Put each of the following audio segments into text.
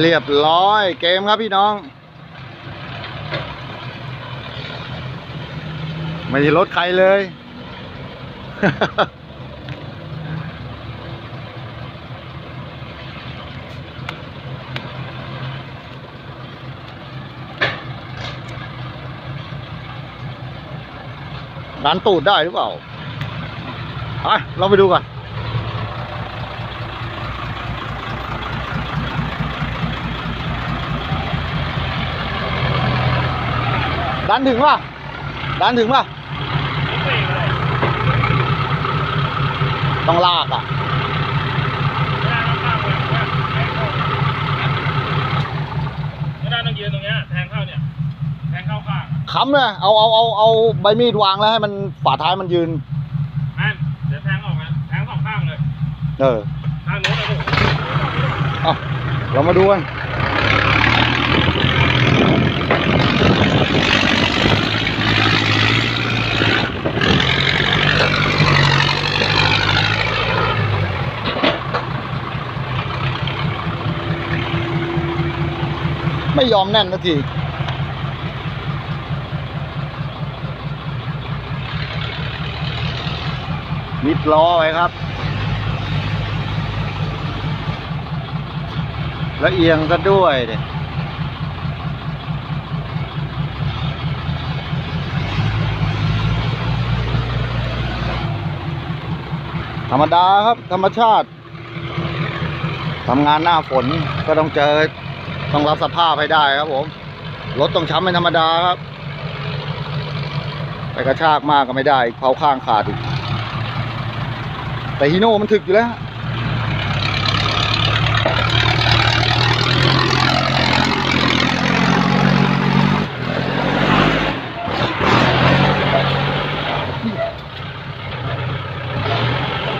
เรียบร้อยเกมครับพี่น้อง ไม่ใช่รถใครเลย ร้านตูดได้หรือเปล่าไปเราไปดูก่อน ดันถึงป่ะ ดันถึงป่ะ ต้องลากอะ ไม่ได้ต้องยืนตรงเนี้ยแทงเข้าเนี่ย แทงเข้าข้างค้ำเลยเอาเอาเอาเอาใบมีดวางแล้วให้มันฝาท้ายมันยืน แม่นเดี๋ยวแทงออกนะแทงสองข้างเลยเออข้างโน้นนะลูกเอาเรามาดูกัน ไม่ยอมแน่นนาทีมิดล้อไว้ครับ แล้วเอียงซะด้วยเด็ธรรมดาครับ ธรรมชาติทำงานหน้าฝนก็ต้องเจอ ต้องรับสภาพให้ได้ครับผม รถต้องช้ำเป็นธรรมดาครับ ไปกระชากมากก็ไม่ได้เผาข้างขาดอีก แต่ฮีโน่มันถึกอยู่แล้ว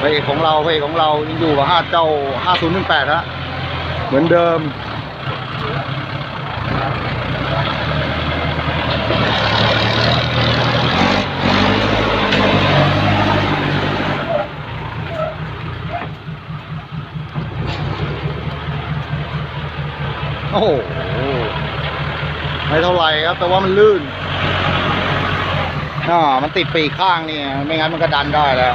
พระเอกของเราพระเอกของเรายังอยู่กับห้าเจ้า5018ฮะเหมือนเดิม โอ้โหไม่เท่าไรครับ แต่ว่ามันลื่นอ่ามันติดปีกข้างนี่ ไม่งั้นมันก็ดันได้แล้ว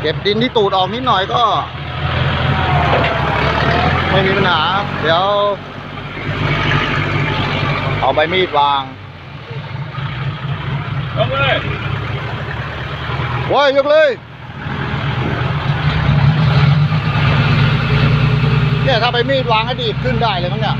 เก็บดินที่ตูดออกนิดหน่อยก็ ไม่มีปัญหา เดี๋ยว เอาใบมีดวาง ยกเลยว้ยยกเลยเนี่ยถ้าไปมีดวางให้ดีดขึ้นได้เลยมั้งเนี่ย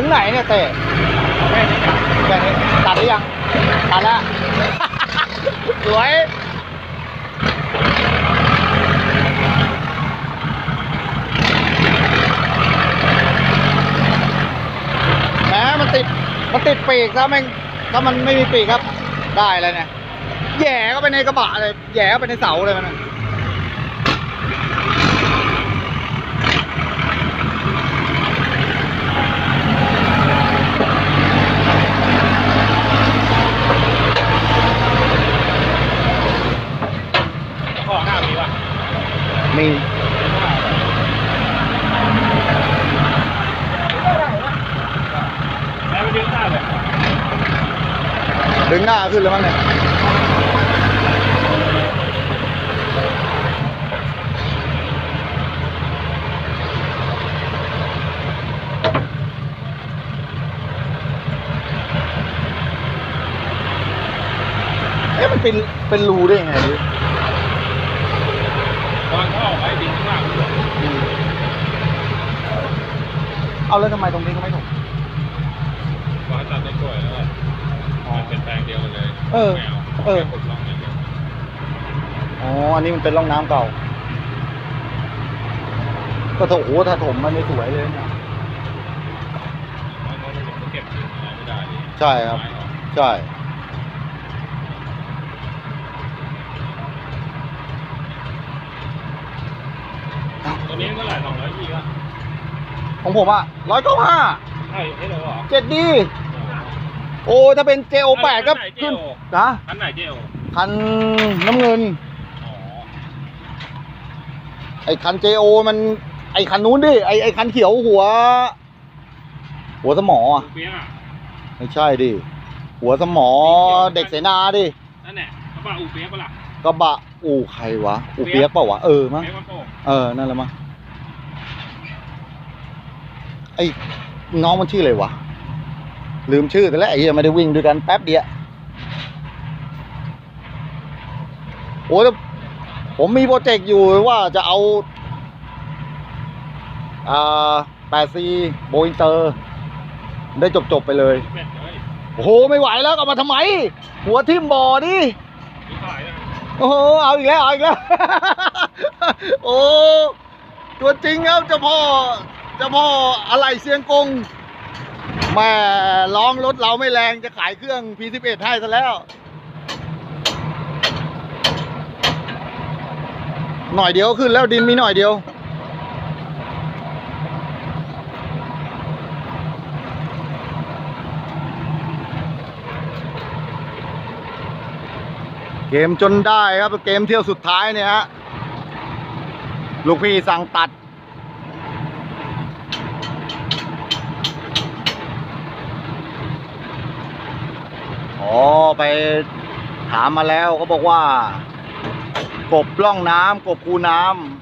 ถึงไหนเนี่ยเตะแค่นี้ตัดหรือยังตัดแล้ว สวยแหมมันติดมันติดปีกถ้าไม่ถ้ามันไม่มีปีกครับ ได้เลยเนี่ยแย่เข้าไปในกระบะเลยแย่เข้าไปในเสาเลยมัน ขึ้นแล้วมั้งเนี่ยเอ๊ะมันเป็นเป็นรูได้ไงดิตอนเข้าไว้ดินข้างล่างเอาแล้วทำไมตรงนี้ก็ไม่ถูก เลยเออไม่เอาเออแค่ขุดร่องอย่างเดียวอ๋อ อันนี้มันเป็นร่องน้ำเก่า ก็ถ้าโอ้โหถ้าถมมันไม่สวยเลยนะมันมันจะเก็บดินอะไรไม่ได้ดิใช่ครับไม้ออกใช่ ตัวนี้เท่าไหร่สองร้อยยี่ละของผมอะร้อยเก้าห้าใช่ให้เราเหรอ เจ็ดดี โอ้ถ้าเป็น JO8 ก็ขึ้นนะคันไหนเจลคันน้ำเงินอ๋อไอ้คัน JO มัน ไอ้คันนู้นดิ ไอ้ไอ้คันเขียวหัว หัวสมออะเปียกอะไม่ใช่ดิ หัวสมอเด็กเสนาดิ นั่นแหละกระบะอูเปียกปะล่ะกระบะอู่ใครวะ อู่เปียกเปล่าวะ เออมั้ง เปียกมันโป่งเออ นั่นแหละมั้ง ไอ้น้องมันชื่ออะไรวะ ลืมชื่อแต่แล้วไอ้เหี้ยไม่ได้วิ่งด้วยกันแป๊บเดียวโอ้แต่ผมมีโปรเจกต์อยู่ว่าจะเอาอ่าแปดซีโบอินเตอร์ ได้จบๆไปเลย โอ้โห ไม่ไหวแล้วเอามาทำไม หัวทิ่มบ่อดิโอ้โห เอาอีกแล้ว เอาอีกแล้ว โอ้ ตัวจริงครับเจ้าพ่อเจ้าพ่ออะไรเสียงกง แม่ร้องรถเราไม่แรงจะขายเครื่อง P11 ให้ซะแล้ว หน่อยเดียวขึ้นแล้วดินมีหน่อยเดียว เกมจนได้ครับ เกมเที่ยวสุดท้ายเนี่ยฮะลูกพี่สั่งตัด อ๋อไปถามมาแล้วเขาบอกว่า กบล่องน้ำกบคูน้ำ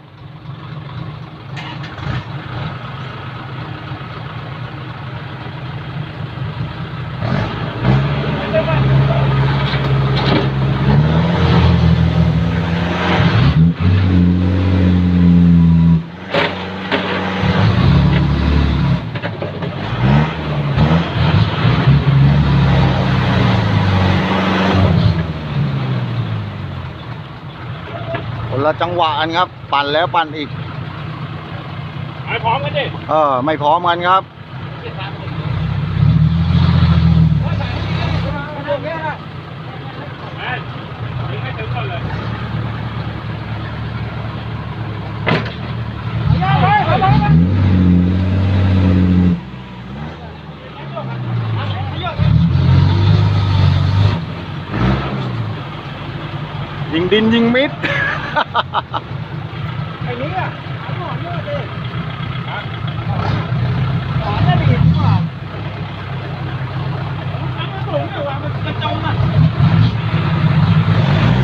ละจังหวะกันครับ ปั่นแล้วปั่นอีกไปพร้อมกันดิเออ ไม่พร้อมกันครับไปยิงให้ถึงก่อนเลยยิงดินยิงมิด ไอ้นี้อะเอาหนอนเยอะดิหนอนน่ะดีกว่าทำมันสูงอยู่อะมันกระจมอะ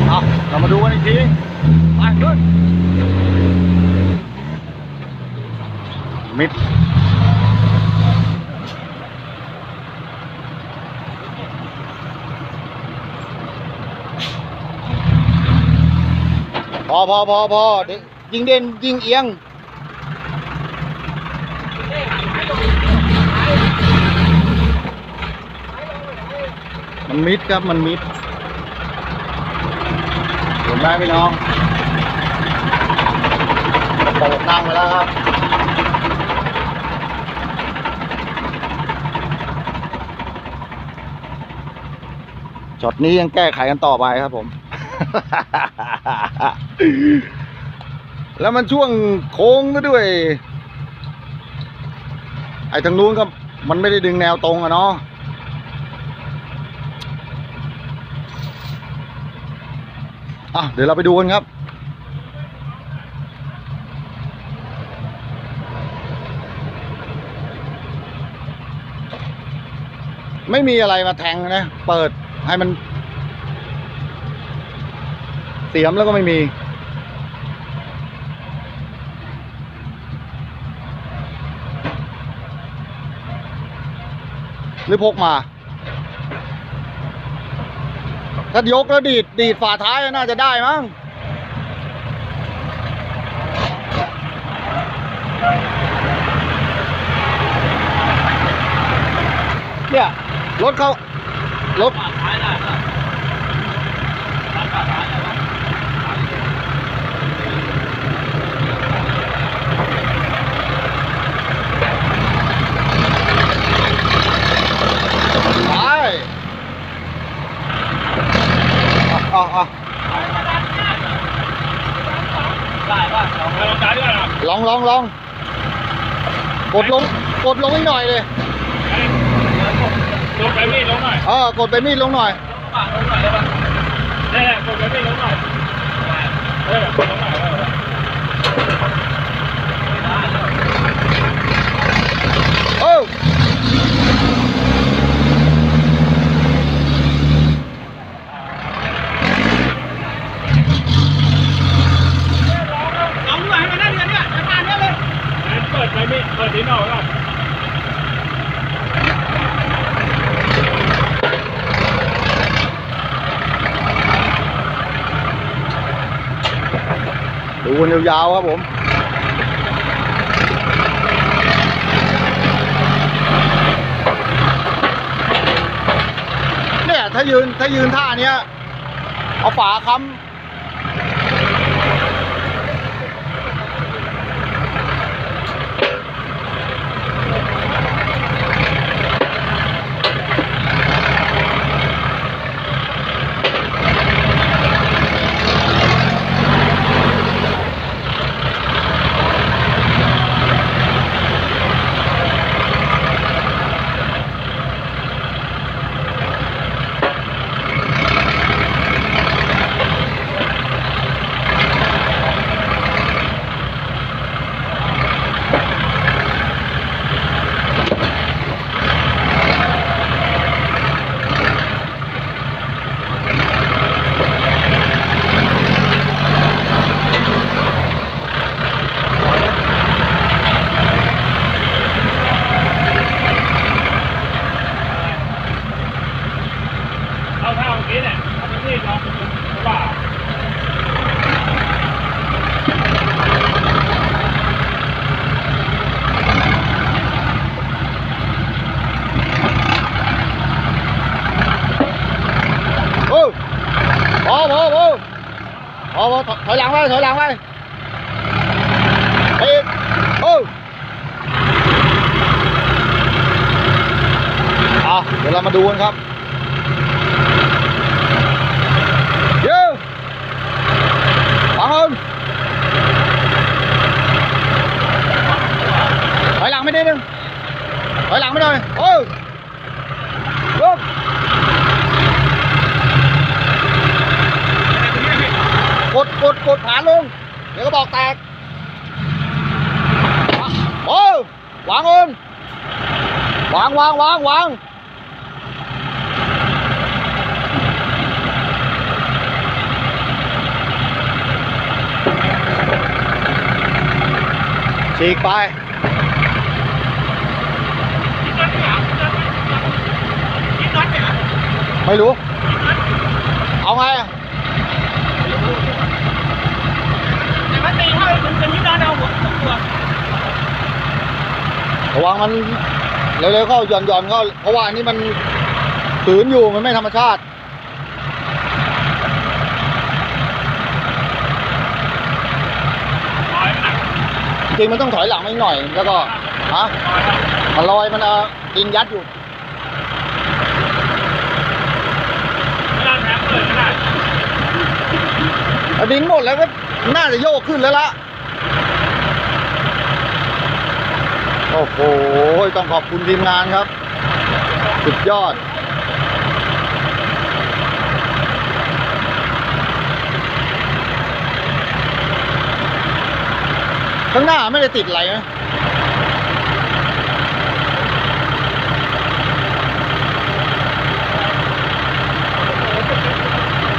เอาเรามาดูกันอีกทีไปขึ้นมิด พอพอพอเดี๋ยวยิงเด่นยิงเอียง มันมิดครับมันมิดเห็นไหมพี่น้องโตตั้งไปแล้วครับช็อตนี้ยังแก้ไขกันต่อไปครับผม แล้วมันช่วงโค้งก็ด้วย ไอ้ทางนู้นก็มันไม่ได้ดึงแนวตรงอะเนาะอะเดี๋ยวเราไปดูกันครับไม่มีอะไรมาแทงนะ เปิดให้มัน เสียมแล้วก็ไม่มี หรือพกมา ถ้ายกแล้วดีด ดีดฝาท้ายน่าจะได้มั้งเนี่ยรถเขารถท้ายได้ก็ร้านร้านอะไรวะ ไปอะอะ ได้ป่ะเรา เอาลงจ่ายด้วยนะ ลองลองลอง กดลงกดลงอีกหน่อยเลยลงไปมีดลงหน่อยเออกดไปมีดลงหน่อยปากลงหน่อยได้ป่ะนี่แหละกดไปมีดลงหน่อยเออลงหน่อยเออ เออ ลองด้วยให้มันได้เดือนเนี่ยจะทานเนี่ยเลย เปิดไปมีดเปิดดิ้นออกก่อน ดูกัน ยาวครับผมเนี่ยถ้ายืนถ้ายืนท่าเนี้ยเอาฝาค้ำ เอาเท่าเมื่อกี้เนี่ยเอาไปมีดลองว่า โอ้พอพอพอพอพอถอยหลังไปถอยหลังไปไปอีกโอ้อะ เรามาดูกันครับเยวฟังคนถอยหลังไม่ได้นึงถอยหลังไม่ได้โอ้ลุกกดกดกดฐานลง เดี๋ยวก็บอกแตก โอ้ยวางเอินวางวางวางวาง ฉีกไปไม่รู้ เอาไงระวังมันเร็วๆเข้าหย่อนๆเข้าเพราะว่าอันนี้มันขืนอยู่มันไม่ธรรมชาติ ถอยหนัก จริงมันต้องถอยหลังมาอีกหน่อย แล้วก็ฮะมันลอยมันเอาดินยัดอยู่ไม่ได้แทงเลยไม่ได้เอาดินหมดแล้วก็น่าจะโยกขึ้นแล้วละโอ้โห ต้องขอบคุณทีมงานครับ สุดยอด ข้างหน้าไม่ได้ติดอะไรนะ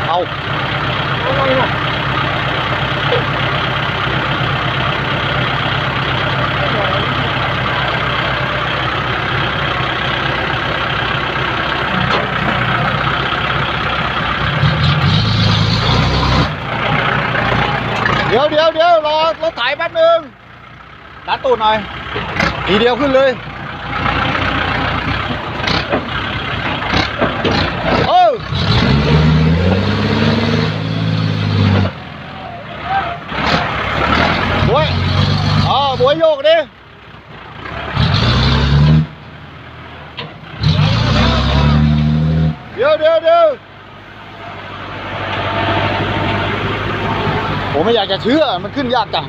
เอา ยวเดี๋ยวรอรถไถแป๊บนึง ดันตูดหน่อยทีเดียวขึ้นเลยเออบวยอ๋อบวยโยกดิเดี๋ยวเดี๋ยวเดี๋ยวผมไม่อยากจะเชื่อมันขึ้นยากจัง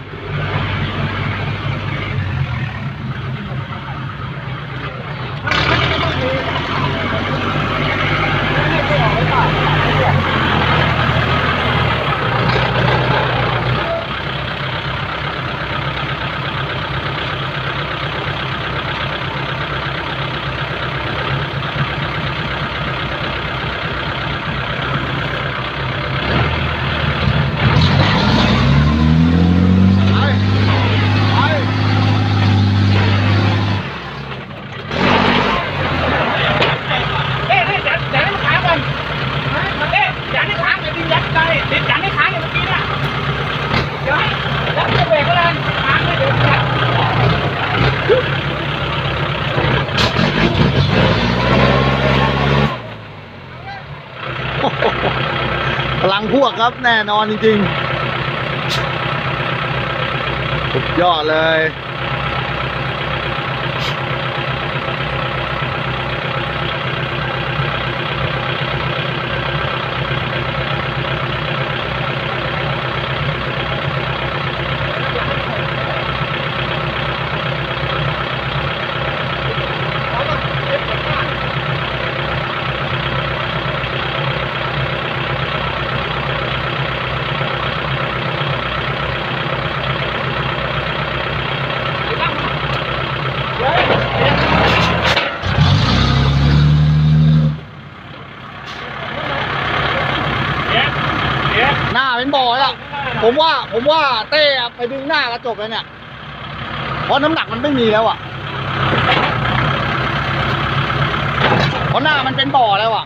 ไปไป เอ๊ะนี่เดี๋ยวเดี๋ยวให้มันค้างก่อนเอ๊ะอย่าให้ค้างอย่าดึงยัดไปติดอย่าให้ค้างอย่างเมื่อกี้น่ะเดี๋ยวให้แล้วจะเบรกก็แล้วค้างเลยเดี๋ยวจะ พลังพวก ครับแน่นอนจริงๆสุดยอดเลย เอ๊ะเอ๊ะ หน้าเป็นบ่อแล้วผมว่า ผมว่าเต้อะไปดึงหน้า กระจบแลยเนี่ย เพราะน้ำหนักมันไม่มีแล้วอะ เพราะหน้ามันเป็นบ่อแล้วอะ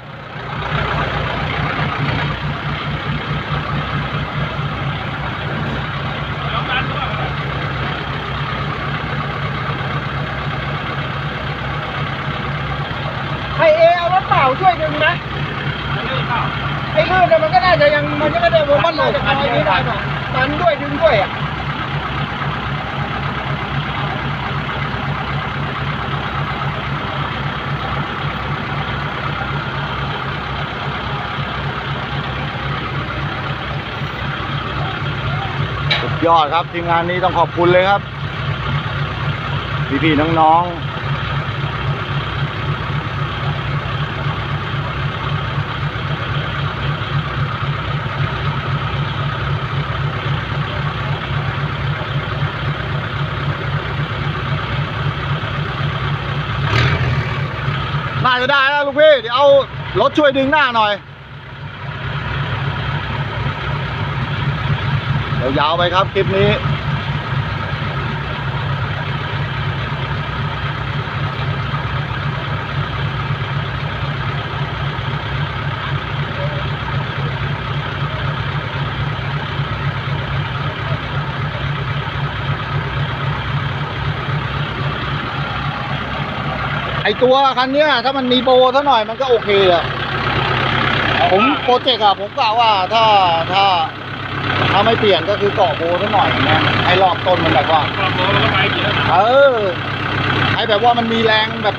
ลองดันดูว่า ให้เอเอารถเปล่าช่วยดึงนะ มันไม่ได้เข้า ไอ้ลื่นน่ะมันก็น่าจะยังมันก็ไม่ได้มันน่าจะคอยนี้ได้หรอกตันด้วยดึงด้วยอะ สุด ยอดครับทีมงานนี้ต้องขอบคุณเลยครับ พี่ๆน้องๆน่าจะได้แล้วลูกพี่ เดี๋ยวเอารถช่วยดึงหน้าหน่อย ยาวๆไปครับคลิปนี้ไอตัวคันเนี้ยถ้ามันมีโบซะหน่อยมันก็โอเคอะผมโปรเจกต์อะผมกะว่าถ้าถ้า ถ้าไม่เปลี่ยนก็คือเกาะโบซะหน่อยนะให้รอบต้นมันแบบว่า ความโลแล้วก็ไปกี่แล้วนะเออให้แบบว่ามันมีแรงแบบ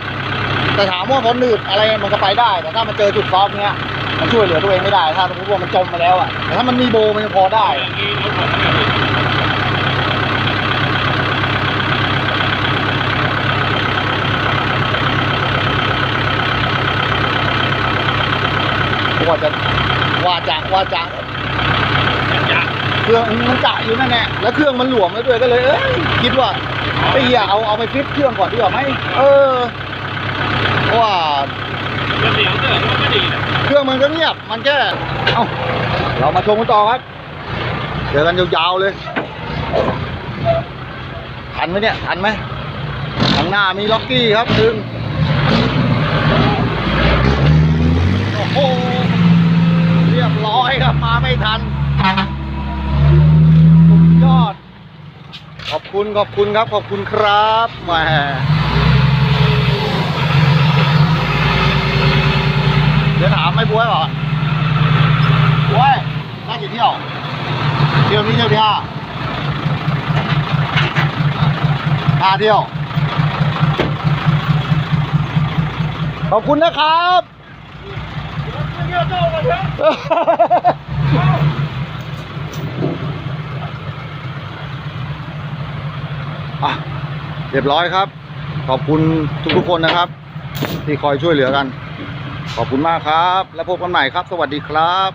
แต่ถามว่าพอหนืดอะไรมันก็ไปได้ แต่ถ้ามันเจอจุดซอฟต์เนี้ย มันช่วยเหลือตัวเองไม่ได้ ถ้าสมมติว่ามันจมมาแล้วอะ แต่ถ้ามันมีโบมันยังพอได้ อย่างนี้รถผมเนี่ยว่าจะว่าจะว่าจะ รื่องมันจะอยู่นั่นแหละแล้วเครื่องมันหลวมแล้วด้วยก็เลยเอ้ยคิดว่าไอ้เหี้ยเอาเอาไปฟิตเครื่องก่อนดีกว่าไหมเออเพราะว่าเสียงเตือนมันก็ดีนะเครื่องมันก็เงียบมันแค่เอ้าเรามาชมกันต่อครับเจอกันยาวๆเลยทันไหมเนี่ยทันไหมข้างหน้ามีล็อกกี้ครับดึงโอ้โหเรียบร้อยครับมาไม่ทัน สุดยอด ขอบคุณขอบคุณครับ ขอบคุณครับแหมเดี๋ยวถามไม่บวยหรอบวยได้กี่เที่ยว เที่ยวนี้เที่ยวที่ห้าห้าเที่ยว ขอบคุณนะครับ เที่ยวโจ้กันเถอะ อะ เรียบร้อยครับ ขอบคุณทุกๆคนนะครับ ที่คอยช่วยเหลือกัน ขอบคุณมากครับ แล้วพบกันใหม่ครับ สวัสดีครับ